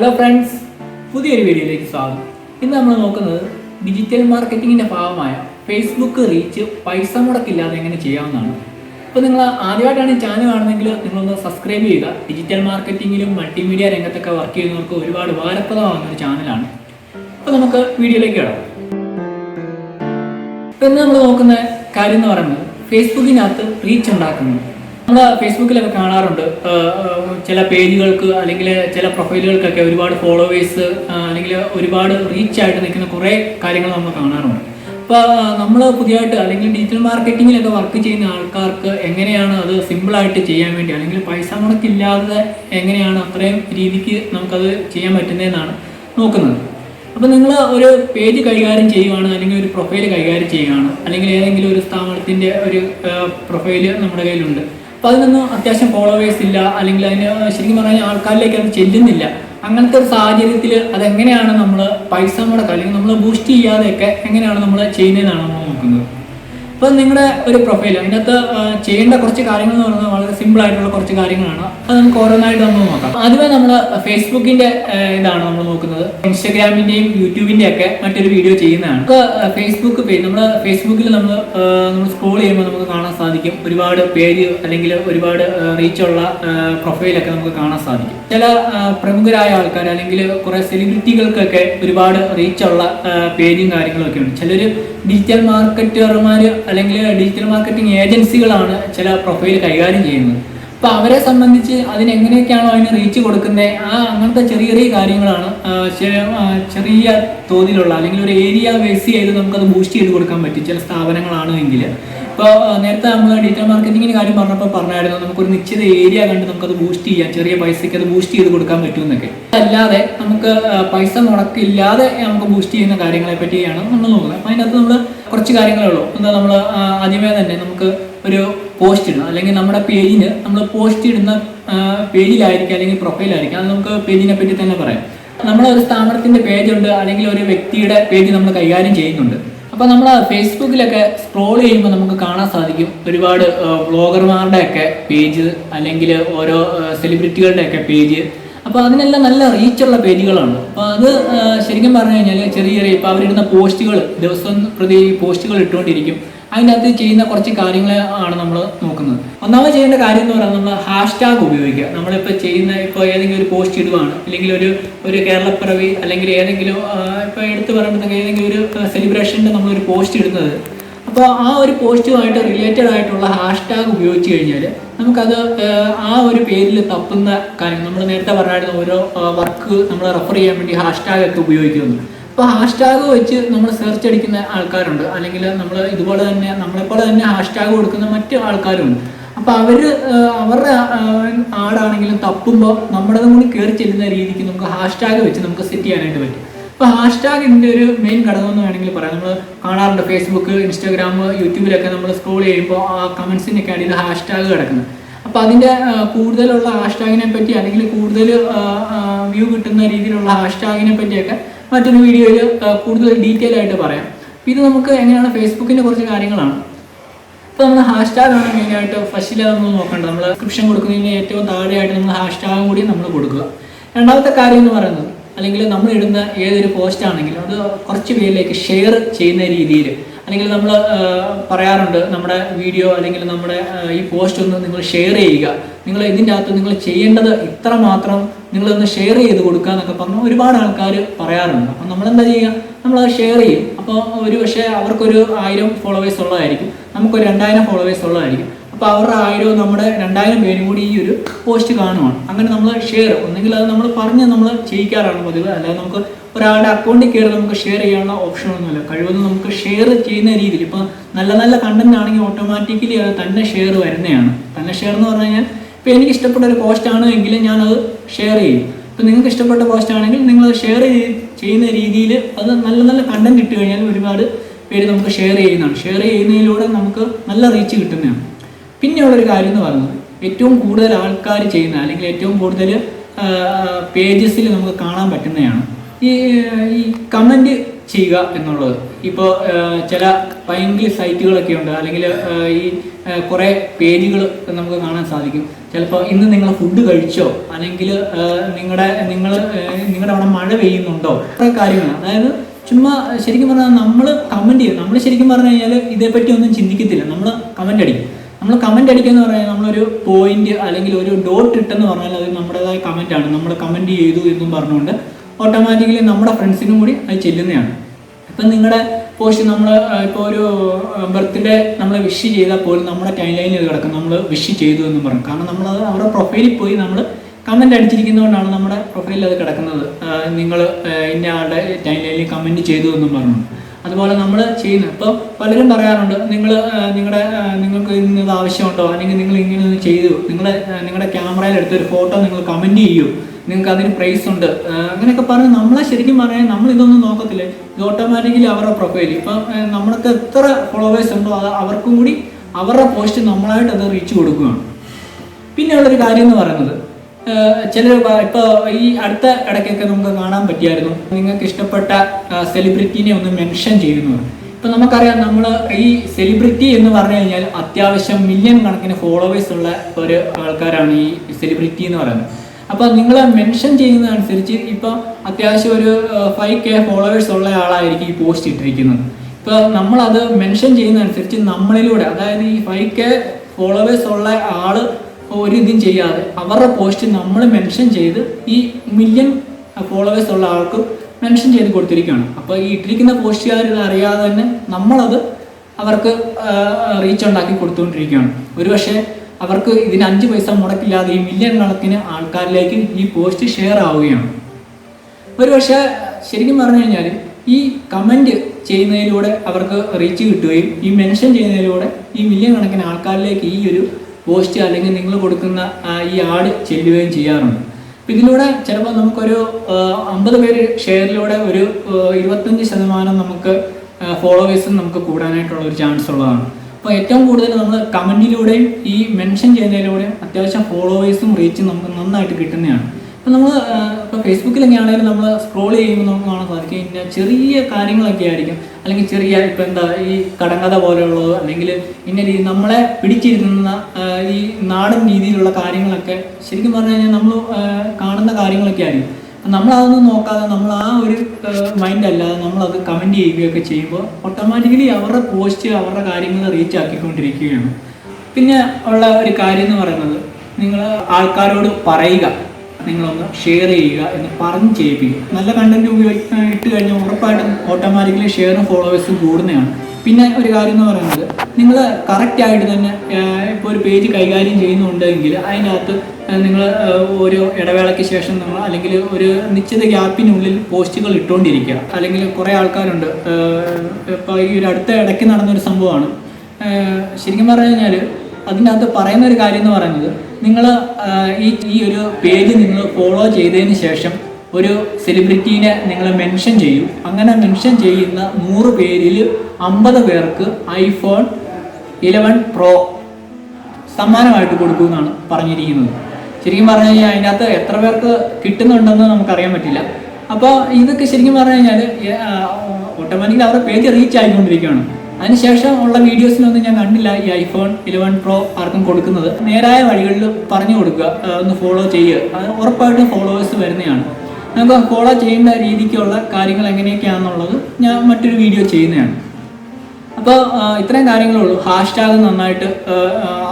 Hello friends പുതിയൊരു വീഡിയോയിലേക്ക് സ്വാഗതം. ഇന്ന് നമ്മൾ നോക്കുന്നത് ഡിജിറ്റൽ മാർക്കറ്റിങ്ങിന്റെ ഭാഗമായ ഫേസ്ബുക്ക് റീച്ച് പൈസ മുടക്കില്ലാതെ എങ്ങനെ ചെയ്യാവുന്നതാണ്. ഇപ്പോൾ നിങ്ങൾ ആദ്യമായിട്ടാണ് ചാനൽ കാണുന്നതെങ്കിൽ നിങ്ങളൊന്ന് സബ്സ്ക്രൈബ് ചെയ്യുക ഡിജിറ്റൽ മാർക്കറ്റിങ്ങിലും മൾട്ടിമീഡിയ രംഗത്തൊക്കെ വർക്ക് ചെയ്യുന്നവർക്ക് ഒരുപാട് ഉപകാരപ്രദമാകുന്ന ഒരു ചാനലാണ് അപ്പോൾ നമുക്ക് വീഡിയോയിലേക്ക് കിടക്കാം. ഇപ്പം നമ്മൾ നോക്കുന്ന കാര്യം എന്ന് പറയുന്നത് ഫേസ്ബുക്കിനകത്ത് റീച്ച് ഉണ്ടാക്കുന്നത് നമ്മൾ ഫേസ്ബുക്കിലൊക്കെ കാണാറുണ്ട്. ചില പേജുകൾക്ക് അല്ലെങ്കിൽ ചില പ്രൊഫൈലുകൾക്കൊക്കെ ഒരുപാട് ഫോളോവേഴ്സ് അല്ലെങ്കിൽ ഒരുപാട് റീച്ച് ആയിട്ട് നിൽക്കുന്ന കുറേ കാര്യങ്ങൾ നമ്മൾ കാണാറുണ്ട്. അപ്പോൾ നമ്മൾ പുതിയതായിട്ട് അല്ലെങ്കിൽ ഡിജിറ്റൽ മാർക്കറ്റിങ്ങിലൊക്കെ വർക്ക് ചെയ്യുന്ന ആൾക്കാർക്ക് എങ്ങനെയാണ് അത് സിമ്പിളായിട്ട് ചെയ്യാൻ വേണ്ടി അല്ലെങ്കിൽ പൈസ മുടക്കില്ലാതെ എങ്ങനെയാണ് അത്രയും രീതിക്ക് നമുക്കത് ചെയ്യാൻ പറ്റുന്നതെന്നാണ് നോക്കുന്നത്. അപ്പോൾ നിങ്ങൾ ഒരു പേജ് കൈകാര്യം ചെയ്യുകയാണ് അല്ലെങ്കിൽ ഒരു പ്രൊഫൈൽ കൈകാര്യം ചെയ്യുകയാണ് അല്ലെങ്കിൽ ഏതെങ്കിലും ഒരു സ്ഥാപനത്തിന്റെ ഒരു പ്രൊഫൈൽ നമ്മുടെ കയ്യിലുണ്ട്. അപ്പോൾ അതിനൊന്നും അത്യാവശ്യം ഫോളോവേഴ്സ് ഇല്ല. അല്ലെങ്കിൽ അതിന് ശരിക്കും പറഞ്ഞാൽ ആൾക്കാരിലേക്ക് അത് ചെല്ലുന്നില്ല. അങ്ങനത്തെ ഒരു സാഹചര്യത്തിൽ അതെങ്ങനെയാണ് നമ്മൾ പൈസ മുടക്കുക? അല്ലെങ്കിൽ നമ്മൾ ബൂസ്റ്റ് ചെയ്യാതെയൊക്കെ എങ്ങനെയാണ് നമ്മൾ ചെയ്യുന്നതെന്നാണ് നമ്മൾ നോക്കുന്നത്? ഇപ്പം നിങ്ങളുടെ ഒരു പ്രൊഫൈൽ അതിനകത്ത് ചെയ്യേണ്ട കുറച്ച് കാര്യങ്ങൾ എന്ന് പറയുന്നത് വളരെ സിമ്പിൾ ആയിട്ടുള്ള കുറച്ച് കാര്യങ്ങളാണ്. അത് നമുക്ക് ഓരോന്നായിട്ട് നമ്മൾ നോക്കാം. ആദ്യമേ നമ്മൾ ഫേസ്ബുക്കിന്റെ ഇതാണ് നമ്മൾ നോക്കുന്നത്. ഇൻസ്റ്റാഗ്രാമിന്റെയും യൂട്യൂബിന്റെ ഒക്കെ മറ്റൊരു വീഡിയോ ചെയ്യുന്നതാണ്. നമുക്ക് ഫേസ്ബുക്ക് പേജ് നമ്മുടെ ഫേസ്ബുക്കിൽ നമ്മൾ നമ്മൾ സ്ക്രോൾ ചെയ്യുമ്പോൾ നമുക്ക് കാണാൻ സാധിക്കും. ഒരുപാട് പേര് അല്ലെങ്കിൽ ഒരുപാട് റീച്ചുള്ള പ്രൊഫൈലൊക്കെ നമുക്ക് കാണാൻ സാധിക്കും. ചില പ്രമുഖരായ ആൾക്കാർ അല്ലെങ്കിൽ കുറേ സെലിബ്രിറ്റികൾക്കൊക്കെ ഒരുപാട് റീച്ചുള്ള പേജും കാര്യങ്ങളൊക്കെ ഉണ്ട് ചിലർ ഡിജിറ്റൽ മാർക്കറ്റർമാർ അല്ലെങ്കിൽ ഡിജിറ്റൽ മാർക്കറ്റിംഗ് ഏജൻസികളാണ് ചില പ്രൊഫൈൽ കൈകാര്യം ചെയ്യുന്നത്. അപ്പോൾ അവരെ സംബന്ധിച്ച് അതിനെങ്ങനെയൊക്കെയാണോ അതിന് റീച്ച് കൊടുക്കുന്നത് ആ അങ്ങനത്തെ ചെറിയ ചെറിയ കാര്യങ്ങളാണ് ചെറിയ തോതിലുള്ള അല്ലെങ്കിൽ ഒരു ഏരിയ ബേസ് ചെയ്ത് നമുക്കത് ബൂസ്റ്റ് ചെയ്ത് കൊടുക്കാൻ പറ്റും. ചില സ്ഥാപനങ്ങളാണ് എങ്കിൽ ഇപ്പോൾ നേരത്തെ നമ്മൾ ഡിജിറ്റൽ മാർക്കറ്റിങ്ങിന് കാര്യം പറഞ്ഞപ്പോൾ പറഞ്ഞായിരുന്നു നമുക്കൊരു നിശ്ചിത ഏരിയ കണ്ട് നമുക്കത് ബൂസ്റ്റ് ചെയ്യാം ചെറിയ പൈസയ്ക്ക് അത് ബൂസ്റ്റ് ചെയ്ത് കൊടുക്കാൻ പറ്റുമെന്നൊക്കെ. അല്ലാതെ നമുക്ക് പൈസ മുടക്കില്ലാതെ നമുക്ക് ബൂസ്റ്റ് ചെയ്യുന്ന കാര്യങ്ങളെ പറ്റിയാണ് നമ്മൾ നോക്കുന്നത്. അപ്പോൾ അതിനകത്ത് നമ്മൾ കുറച്ച് കാര്യങ്ങളേ ഉള്ളൂ. എന്താ നമ്മൾ ആദ്യമേ തന്നെ നമുക്ക് ഒരു പോസ്റ്റ് ഇടണം അല്ലെങ്കിൽ നമ്മുടെ പേജിന് നമ്മൾ പോസ്റ്റ് ഇടുന്ന പേജിലായിരിക്കും അല്ലെങ്കിൽ പ്രൊഫൈലായിരിക്കും അത് നമുക്ക് പേജിനെ പറ്റി തന്നെ പറയാം. നമ്മളൊരു സ്ഥാപനത്തിന്റെ പേജുണ്ട് അല്ലെങ്കിൽ ഒരു വ്യക്തിയുടെ പേജ് നമ്മൾ കൈകാര്യം ചെയ്യുന്നുണ്ട്. അപ്പോൾ നമ്മൾ ഫേസ്ബുക്കിലൊക്കെ സ്ക്രോൾ ചെയ്യുമ്പോൾ നമുക്ക് കാണാൻ സാധിക്കും. ഒരുപാട് വ്ളോഗർമാരുടെ ഒക്കെ പേജ് അല്ലെങ്കിൽ ഓരോ സെലിബ്രിറ്റികളുടെ ഒക്കെ പേജ്. അപ്പോൾ അതിനെല്ലാം നല്ല റീച്ചുള്ള പേജുകളാണ്. അപ്പോൾ അത് ശരിക്കും പറഞ്ഞു കഴിഞ്ഞാൽ ചെറിയ ചെറിയ ഇപ്പോൾ അവരിടുന്ന പോസ്റ്റുകൾ ദിവസം പ്രതി പോസ്റ്റുകൾ ഇട്ടുകൊണ്ടിരിക്കും. അതിനകത്ത് ചെയ്യുന്ന കുറച്ച് കാര്യങ്ങൾ ആണ് നമ്മൾ നോക്കുന്നത്. ഒന്നാമത് ചെയ്യേണ്ട കാര്യം എന്ന് പറയുന്നത് നമ്മൾ ഹാഷ്ടാഗ് ഉപയോഗിക്കുക. നമ്മളിപ്പോൾ ചെയ്യുന്ന ഇപ്പോൾ ഏതെങ്കിലും ഒരു പോസ്റ്റ് ഇടുവാണ്. അല്ലെങ്കിൽ ഒരു ഒരു കേരളപ്പിറവി അല്ലെങ്കിൽ ഏതെങ്കിലും ഇപ്പോൾ എടുത്തു പറയുന്നുണ്ടെങ്കിൽ ഏതെങ്കിലും ഒരു സെലിബ്രേഷന്റെ നമ്മളൊരു പോസ്റ്റ് ഇടുന്നത്. അപ്പോൾ ആ ഒരു പോസ്റ്റുമായിട്ട് റിലേറ്റഡ് ആയിട്ടുള്ള ഹാഷ്ടാഗ് ഉപയോഗിച്ച് കഴിഞ്ഞാൽ നമുക്കത് ആ ഒരു പേരിൽ തപ്പുന്ന കാര്യം നമ്മൾ നേരത്തെ പറഞ്ഞായിരുന്നു ഓരോ വർക്ക് നമ്മൾ റെഫർ ചെയ്യാൻ വേണ്ടി ഹാഷ്ടാഗ് ഒക്കെ ഉപയോഗിക്കുന്നു. അപ്പോൾ ഹാഷ്ടാഗ് വെച്ച് നമ്മൾ സെർച്ച് അടിക്കുന്ന ആൾക്കാരുണ്ട്. അല്ലെങ്കിൽ നമ്മൾ ഇതുപോലെ തന്നെ നമ്മളെപ്പോലെ തന്നെ ഹാഷ്ടാഗ് കൊടുക്കുന്ന മറ്റു ആൾക്കാരുണ്ട്. അപ്പോൾ അവർ അവരുടെ ആടാണെങ്കിലും തപ്പുമ്പോൾ നമ്മുടെ കൂടി കയറി ചെല്ലുന്ന രീതിക്ക് നമുക്ക് ഹാഷ്ടാഗ് വെച്ച് നമുക്ക് സെറ്റ് ചെയ്യാനായിട്ട് പറ്റും. ഇപ്പോൾ ഹാഷ് ടാഗ് ഇതിന്റെ ഒരു മെയിൻ ഘടകം എന്ന് വേണമെങ്കിൽ പറയാം. നമ്മൾ കാണാറുണ്ട് ഫേസ്ബുക്ക് ഇൻസ്റ്റാഗ്രാം യൂട്യൂബിലൊക്കെ നമ്മൾ സ്ക്രോൾ ചെയ്യുമ്പോൾ ആ കമൻസിനൊക്കെ അടിയിൽ ഹാഷ് ടാഗ് കിടക്കുന്നത് അപ്പോൾ അതിന്റെ കൂടുതലുള്ള ഹാഷ്ടാഗിനെ പറ്റി അല്ലെങ്കിൽ കൂടുതൽ വ്യൂ കിട്ടുന്ന രീതിയിലുള്ള ഹാഷ്ടാഗിനെ പറ്റിയൊക്കെ മറ്റൊരു വീഡിയോയിൽ കൂടുതൽ ഡീറ്റെയിൽ ആയിട്ട് പറയാം. ഇത് നമുക്ക് എങ്ങനെയാണ് ഫേസ്ബുക്കിന്റെ കുറച്ച് കാര്യങ്ങളാണ്. ഇപ്പോൾ നമ്മൾ ഹാഷ്ടാഗ് ആണ് മെയിനായിട്ട് ഫസ്റ്റിലെ നമ്മൾ നോക്കേണ്ടത് നമ്മൾ ഡിസ്ക്രിപ്ഷൻ കൊടുക്കുന്നതിന് ഏറ്റവും താഴെയായിട്ട് നമ്മൾ ഹാഷ്ടാഗും കൂടി നമ്മൾ കൊടുക്കുക. രണ്ടാമത്തെ കാര്യം എന്ന് പറയുന്നത് അല്ലെങ്കിൽ നമ്മൾ ഇടുന്ന ഏതൊരു പോസ്റ്റ് ആണെങ്കിലും അത് കുറച്ച് പേരിലേക്ക് ഷെയർ ചെയ്യുന്ന രീതിയിൽ അല്ലെങ്കിൽ നമ്മൾ പറയാറുണ്ട് നമ്മുടെ വീഡിയോ അല്ലെങ്കിൽ നമ്മുടെ ഈ പോസ്റ്റ് ഒന്ന് നിങ്ങൾ ഷെയർ ചെയ്യുക. നിങ്ങൾ ഇതിന്റെ അകത്ത് നിങ്ങൾ ചെയ്യേണ്ടത് ഇത്ര മാത്രം നിങ്ങളൊന്ന് ഷെയർ ചെയ്ത് കൊടുക്കുക എന്നൊക്കെ പറഞ്ഞ് ഒരുപാട് ആൾക്കാർ പറയാറുണ്ട്. അപ്പം നമ്മളെന്താ ചെയ്യുക? നമ്മളത് ഷെയർ ചെയ്യും. അപ്പോൾ ഒരു പക്ഷേ അവർക്കൊരു ആയിരം ഫോളോവേഴ്സ് ഉള്ളതായിരിക്കും. നമുക്കൊരു രണ്ടായിരം ഫോളോവേഴ്സ് ഉള്ളതായിരിക്കും. അവരുടെ ആയിരവും നമ്മുടെ രണ്ടായിരം പേരും കൂടി ഈ ഒരു പോസ്റ്റ് കാണുവാണ്. അങ്ങനെ നമ്മൾ ഷെയർ ഒന്നെങ്കിൽ അത് നമ്മൾ പറഞ്ഞ് നമ്മൾ ചെയ്യിക്കാറാണ് പതിവ്. അല്ലാതെ നമുക്ക് ഒരാളുടെ അക്കൗണ്ടിൽ കയറി നമുക്ക് ഷെയർ ചെയ്യാനുള്ള ഓപ്ഷനൊന്നുമില്ല കഴിവതും നമുക്ക് ഷെയർ ചെയ്യുന്ന രീതിയിൽ. ഇപ്പം നല്ല നല്ല കണ്ടന്റ് ആണെങ്കിൽ ഓട്ടോമാറ്റിക്കലി അത് തന്നെ ഷെയർ വരുന്നതാണ്. തന്നെ ഷെയർ എന്ന് പറഞ്ഞു കഴിഞ്ഞാൽ ഇപ്പോൾ എനിക്ക് ഇഷ്ടപ്പെട്ട ഒരു പോസ്റ്റ് ആണ് എങ്കിൽ ഞാനത് ഷെയർ ചെയ്യും. ഇപ്പം നിങ്ങൾക്ക് ഇഷ്ടപ്പെട്ട പോസ്റ്റ് ആണെങ്കിൽ നിങ്ങൾ ഷെയർ ചെയ്യുന്ന രീതിയിൽ അത് നല്ല നല്ല കണ്ടന്റ് ഇട്ട് കഴിഞ്ഞാൽ ഒരുപാട് പേര് നമുക്ക് ഷെയർ ചെയ്യുന്നതാണ്. ഷെയർ ചെയ്യുന്നതിലൂടെ നമുക്ക് നല്ല റീച്ച് കിട്ടുന്നതാണ്. പിന്നെയുള്ളൊരു കാര്യം എന്ന് പറയുന്നത് ഏറ്റവും കൂടുതൽ ആൾക്കാർ ചെയ്യുന്ന അല്ലെങ്കിൽ ഏറ്റവും കൂടുതൽ പേജസിൽ നമുക്ക് കാണാൻ പറ്റുന്നതാണ് ഈ ഈ കമന്റ് ചെയ്യുക എന്നുള്ളത്. ഇപ്പോൾ ചില ഭയങ്കര സൈറ്റുകളൊക്കെ ഉണ്ട്. അല്ലെങ്കിൽ ഈ കുറേ പേജുകൾ നമുക്ക് കാണാൻ സാധിക്കും. ചിലപ്പോൾ ഇന്ന് നിങ്ങൾ ഫുഡ് കഴിച്ചോ? അല്ലെങ്കിൽ നിങ്ങളുടെ നിങ്ങൾ നിങ്ങളുടെ അവിടെ മഴ പെയ്യുന്നുണ്ടോ? കുറേ കാര്യങ്ങൾ അതായത് ചുമ്മാ ശരിക്കും പറഞ്ഞാൽ നമ്മൾ കമന്റ് ചെയ്യും. നമ്മൾ ശരിക്കും പറഞ്ഞു കഴിഞ്ഞാൽ ഇതേപ്പറ്റി ഒന്നും ചിന്തിക്കത്തില്ല. നമ്മൾ കമന്റ് അടിക്കും. നമ്മൾ കമന്റ് അടിക്കുക എന്ന് പറഞ്ഞാൽ നമ്മളൊരു പോയിന്റ് അല്ലെങ്കിൽ ഒരു ഡോട്ട് ഇട്ടെന്ന് പറഞ്ഞാൽ അത് നമ്മുടേതായ കമന്റ് ആണ്. നമ്മൾ കമന്റ് ചെയ്തു എന്നും പറഞ്ഞുകൊണ്ട് ഓട്ടോമാറ്റിക്കലി നമ്മുടെ ഫ്രണ്ട്സിനും കൂടി അത് ചെല്ലുന്നതാണ്. ഇപ്പം നിങ്ങളുടെ പോസ്റ്റ് നമ്മൾ ഇപ്പോൾ ഒരു ബർത്ത്ഡേ നമ്മൾ വിഷ് ചെയ്താൽ പോലും നമ്മുടെ ടൈം ലൈനിൽ കിടക്കും. നമ്മൾ വിഷ് ചെയ്തു എന്നും പറയും കാരണം നമ്മൾ അവരുടെ പ്രൊഫൈലിൽ പോയി നമ്മൾ കമന്റ് അടിച്ചിരിക്കുന്നതുകൊണ്ടാണ് നമ്മുടെ പ്രൊഫൈലിൽ അത് കിടക്കുന്നത്. നിങ്ങൾ ഇന്ന ആളുടെ ടൈം ലൈനിൽ കമന്റ് ചെയ്തു എന്നും പറഞ്ഞു അതുപോലെ നമ്മൾ ചെയ്യുന്നത് ഇപ്പോൾ പലരും പറയാറുണ്ട് നിങ്ങൾ നിങ്ങളുടെ നിങ്ങൾക്ക് ഇന്നത് ആവശ്യമുണ്ടോ? അല്ലെങ്കിൽ നിങ്ങൾ ഇങ്ങനെ ഒന്ന് ചെയ്തു നിങ്ങൾ നിങ്ങളുടെ ക്യാമറയിൽ എടുത്തൊരു ഫോട്ടോ നിങ്ങൾ കമന്റ് ചെയ്യൂ. നിങ്ങൾക്ക് അതിന് പ്രൈസ് ഉണ്ട്. അങ്ങനെയൊക്കെ പറഞ്ഞ് നമ്മളെ ശരിക്കും പറയാൻ നമ്മൾ ഇതൊന്നും നോക്കത്തില്ല. ഇത് ഓട്ടോമാറ്റിക്കലി അവരുടെ പ്രൊഫൈൽ ഇപ്പം നമ്മൾക്ക് എത്ര ഫോളോവേഴ്സ് ഉണ്ടോ അത് അവർക്കും കൂടി അവരുടെ പോസ്റ്റ് നമ്മളായിട്ട് അത് റീച്ച് കൊടുക്കുകയാണ്. പിന്നെ ഉള്ളൊരു കാര്യം എന്ന് പറയുന്നത് ചില ഇപ്പോൾ ഈ അടുത്ത ഇടയ്ക്കൊക്കെ നമുക്ക് കാണാൻ പറ്റിയായിരുന്നു. നിങ്ങൾക്ക് ഇഷ്ടപ്പെട്ട സെലിബ്രിറ്റീനെ ഒന്ന് മെൻഷൻ ചെയ്യുന്നു ഇപ്പം നമുക്കറിയാം നമ്മൾ ഈ സെലിബ്രിറ്റി എന്ന് പറഞ്ഞു കഴിഞ്ഞാൽ അത്യാവശ്യം മില്യൺ കണക്കിന് ഫോളോവേഴ്സ് ഉള്ള ഒരു ആൾക്കാരാണ് ഈ സെലിബ്രിറ്റി എന്ന് പറയുന്നത്. അപ്പൊ നിങ്ങൾ മെൻഷൻ ചെയ്യുന്നതനുസരിച്ച് ഇപ്പൊ അത്യാവശ്യം ഒരു ഫൈവ് കെ ഫോളോവേഴ്സ് ഉള്ള ആളായിരിക്കും ഈ പോസ്റ്റ് ഇട്ടിരിക്കുന്നത്. നമ്മൾ നമ്മളത് മെൻഷൻ ചെയ്യുന്നതനുസരിച്ച് നമ്മളിലൂടെ അതായത് ഈ ഫൈവ് കെ ഫോളോവേഴ്സ് ഉള്ള ആൾ ഒരു ഇതും ചെയ്യാതെ അവരുടെ പോസ്റ്റ് നമ്മൾ മെൻഷൻ ചെയ്ത് ഈ മില്യൺ ഫോളോവേഴ്സ് ഉള്ള ആൾക്ക് മെൻഷൻ ചെയ്ത് കൊടുത്തിരിക്കുകയാണ്. അപ്പോൾ ഈ ഇട്ടിരിക്കുന്ന പോസ്റ്റുകാർ ഇത് അറിയാതെ തന്നെ നമ്മളത് അവർക്ക് റീച്ച് ഉണ്ടാക്കി കൊടുത്തുകൊണ്ടിരിക്കുകയാണ്. ഒരുപക്ഷെ അവർക്ക് ഇതിന് അഞ്ച് പൈസ മുടക്കില്ലാതെ ഈ മില്യൺ കണക്കിന് ആൾക്കാരിലേക്ക് ഈ പോസ്റ്റ് ഷെയർ ആവുകയാണ്. ഒരുപക്ഷെ ശരിക്കും പറഞ്ഞു കഴിഞ്ഞാൽ ഈ കമന്റ് ചെയ്യുന്നതിലൂടെ അവർക്ക് റീച്ച് കിട്ടുകയും ഈ മെൻഷൻ ചെയ്യുന്നതിലൂടെ ഈ മില്യൺ കണക്കിന് ആൾക്കാരിലേക്ക് ഈ ഒരു പോസ്റ്റ് അല്ലെങ്കിൽ നിങ്ങൾ കൊടുക്കുന്ന ഈ ആഡ് ചെല്ലുകയും ചെയ്യാറുണ്ട്. ഇതിലൂടെ ചിലപ്പോൾ നമുക്കൊരു അമ്പത് പേര് ഷെയറിലൂടെ ഒരു ഇരുപത്തഞ്ച് ശതമാനം നമുക്ക് ഫോളോവേഴ്സും നമുക്ക് കൂടാനായിട്ടുള്ള ഒരു ചാൻസ് ഉള്ളതാണ്. അപ്പോൾ ഏറ്റവും കൂടുതൽ നമ്മൾ കമന്റിലൂടെയും ഈ മെൻഷൻ ചെയ്യുന്നതിലൂടെയും അത്യാവശ്യം ഫോളോവേഴ്സും റീച്ചും നമുക്ക് നന്നായിട്ട് കിട്ടുന്നതാണ്. ഇപ്പം നമ്മൾ ഇപ്പോൾ ഫേസ്ബുക്കിലൊക്കെ ആണെങ്കിലും നമ്മൾ സ്ക്രോൾ ചെയ്യുമ്പോൾ നമുക്ക് കാണാൻ സാധിക്കും. ഇന്ന ചെറിയ കാര്യങ്ങളൊക്കെ ആയിരിക്കും. അല്ലെങ്കിൽ ചെറിയ ഇപ്പം എന്താ ഈ കടങ്കഥ പോലെയുള്ളത് അല്ലെങ്കിൽ ഇന്ന രീതി നമ്മളെ പിടിച്ചിരുന്ന ഈ നാടൻ രീതിയിലുള്ള കാര്യങ്ങളൊക്കെ ശരിക്കും പറഞ്ഞു കഴിഞ്ഞാൽ നമ്മൾ കാണുന്ന കാര്യങ്ങളൊക്കെ ആയിരിക്കും. അപ്പം നമ്മളതൊന്നും നോക്കാതെ നമ്മൾ ആ ഒരു മൈൻഡ് അല്ലാതെ നമ്മളത് കമന്റ് ചെയ്യുകയൊക്കെ ചെയ്യുമ്പോൾ ഓട്ടോമാറ്റിക്കലി അവരുടെ പോസ്റ്റ് അവരുടെ കാര്യങ്ങൾ റീച്ച് ആക്കിക്കൊണ്ടിരിക്കുകയാണ്. പിന്നെ ഉള്ള ഒരു കാര്യം എന്ന് പറയുന്നത് നിങ്ങൾ ആൾക്കാരോട് പറയുക. നിങ്ങളൊന്ന് ഷെയർ ചെയ്യുക എന്ന് പറഞ്ഞ് ചെയ്യിപ്പിക്കുക നല്ല കണ്ടന്റ് ഉപയോഗിക്കാൻ ഇട്ട് കഴിഞ്ഞാൽ ഉറപ്പായിട്ടും ഓട്ടോമാറ്റിക്കലി ഷെയറും ഫോളോവേഴ്സും കൂടുന്നതാണ്. പിന്നെ ഒരു കാര്യം എന്ന് പറയുന്നത് നിങ്ങൾ കറക്റ്റ് ആയിട്ട് തന്നെ ഇപ്പോൾ ഒരു പേജ് കൈകാര്യം ചെയ്യുന്നുണ്ടെങ്കിൽ അതിനകത്ത് നിങ്ങൾ ഓരോ ഇടവേളയ്ക്ക് ശേഷം നിങ്ങൾ അല്ലെങ്കിൽ ഒരു നിശ്ചിത ഗ്യാപ്പിനുള്ളിൽ പോസ്റ്റുകൾ ഇട്ടുകൊണ്ടിരിക്കുക. അല്ലെങ്കിൽ കുറേ ആൾക്കാരുണ്ട് ഇപ്പോൾ ഈ ഒരു അടുത്ത ഇടയ്ക്ക് നടന്നൊരു സംഭവമാണ്. ശരിക്കും പറഞ്ഞു കഴിഞ്ഞാൽ അതിനകത്ത് പറയുന്ന ഒരു കാര്യം എന്ന് പറയുന്നത് നിങ്ങൾ ഈ ഈ ഒരു പേജ് നിങ്ങൾ ഫോളോ ചെയ്തതിന് ശേഷം ഒരു സെലിബ്രിറ്റീനെ നിങ്ങൾ മെൻഷൻ ചെയ്യും. അങ്ങനെ മെൻഷൻ ചെയ്യുന്ന നൂറ് പേരിൽ അമ്പത് പേർക്ക് ഐഫോൺ ഇലവൻ പ്രോ സമ്മാനമായിട്ട് കൊടുക്കുമെന്നാണ് പറഞ്ഞിരിക്കുന്നത്. ശരിക്കും പറഞ്ഞു കഴിഞ്ഞാൽ അതിനകത്ത് എത്ര പേർക്ക് കിട്ടുന്നുണ്ടെന്ന് നമുക്കറിയാൻ പറ്റില്ല. അപ്പോൾ ഇതൊക്കെ ശരിക്കും പറഞ്ഞു കഴിഞ്ഞാൽ ഓട്ടോമാറ്റിക്കലി അവരുടെ പേജ് റീച്ച് ആയിക്കൊണ്ടിരിക്കുകയാണ്. അതിനുശേഷം ഉള്ള വീഡിയോസിലൊന്നും ഞാൻ കണ്ടില്ല ഈ ഐഫോൺ ഇലവൻ പ്രോ ആർക്കും കൊടുക്കുന്നത്. നേരായ വഴികളിൽ പറഞ്ഞു കൊടുക്കുക ഒന്ന് ഫോളോ ചെയ്യുക. അത് ഉറപ്പായിട്ടും ഫോളോവേഴ്സ് വരുന്നതാണ്. നമുക്ക് ഫോളോ ചെയ്യേണ്ട രീതിക്കുള്ള കാര്യങ്ങൾ എങ്ങനെയൊക്കെയാണെന്നുള്ളത് ഞാൻ മറ്റൊരു വീഡിയോ ചെയ്യുന്നതാണ്. അപ്പോൾ ഇത്രയും കാര്യങ്ങളുള്ളൂ. ഹാഷ് ടാഗ് നന്നായിട്ട്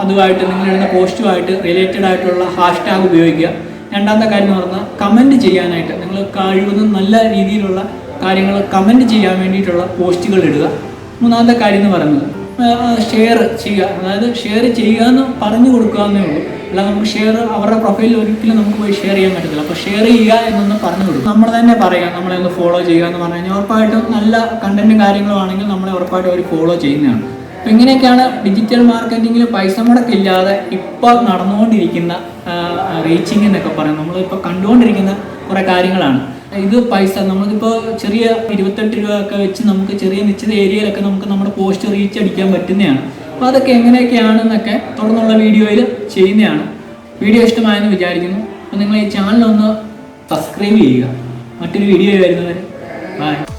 അതുമായിട്ട് നിങ്ങളിടുന്ന പോസ്റ്റുമായിട്ട് റിലേറ്റഡ് ആയിട്ടുള്ള ഹാഷ്ടാഗ് ഉപയോഗിക്കുക. രണ്ടാമത്തെ കാര്യം എന്ന് പറഞ്ഞാൽ കമന്റ് ചെയ്യാനായിട്ട്. നിങ്ങൾ കഴിവുന്ന നല്ല രീതിയിലുള്ള കാര്യങ്ങൾ കമന്റ് ചെയ്യാൻ വേണ്ടിയിട്ടുള്ള പോസ്റ്റുകൾ ഇടുക. മൂന്നാമത്തെ കാര്യം എന്ന് പറയുന്നത്. ഷെയർ ചെയ്യുക. അതായത് ഷെയർ ചെയ്യുക എന്ന് പറഞ്ഞു കൊടുക്കുക എന്നേ ഉള്ളൂ. അല്ല നമുക്ക് ഷെയർ അവരുടെ പ്രൊഫൈലിൽ ഒരിക്കലും നമുക്ക് പോയി ഷെയർ ചെയ്യാൻ പറ്റത്തില്ല. അപ്പോൾ ഷെയർ ചെയ്യുക എന്നൊന്ന് പറഞ്ഞു കൊടുക്കും നമ്മൾ തന്നെ പറയുക നമ്മളെ ഒന്ന് ഫോളോ ചെയ്യുക എന്ന് പറഞ്ഞു കഴിഞ്ഞാൽ ഉറപ്പായിട്ടും നല്ല കണ്ടന്റും കാര്യങ്ങളും ആണെങ്കിൽ നമ്മളെ ഉറപ്പായിട്ടും അവർ ഫോളോ ചെയ്യുന്നതാണ്. അപ്പോൾ ഇങ്ങനെയൊക്കെയാണ് ഡിജിറ്റൽ മാർക്കറ്റിങ്ങിൽ പൈസ മുടക്കില്ലാതെ ഇപ്പോൾ നടന്നുകൊണ്ടിരിക്കുന്ന റീച്ചിങ് എന്നൊക്കെ പറയാം നമ്മളിപ്പോൾ കണ്ടുകൊണ്ടിരിക്കുന്ന കുറേ കാര്യങ്ങളാണ്. ഇത് പൈസ. നമ്മളിപ്പോ ചെറിയ ഇരുപത്തെട്ട് രൂപ ഒക്കെ വെച്ച് നമുക്ക് ചെറിയ നിശ്ചിത ഏരിയയിലൊക്കെ നമുക്ക് നമ്മുടെ പോസ്റ്റ് റീച്ച് അടിക്കാൻ പറ്റുന്നതാണ്. അപ്പോൾ അതൊക്കെ എങ്ങനെയൊക്കെയാണെന്നൊക്കെ തുടർന്നുള്ള വീഡിയോയിൽ ചെയ്യുന്നതാണ്. വീഡിയോ ഇഷ്ടമായെന്ന് വിചാരിക്കുന്നു. അപ്പോൾ നിങ്ങൾ ഈ ചാനലൊന്ന് സബ്സ്ക്രൈബ് ചെയ്യുക. മറ്റൊരു വീഡിയോ വരുന്നവരെ ബൈ.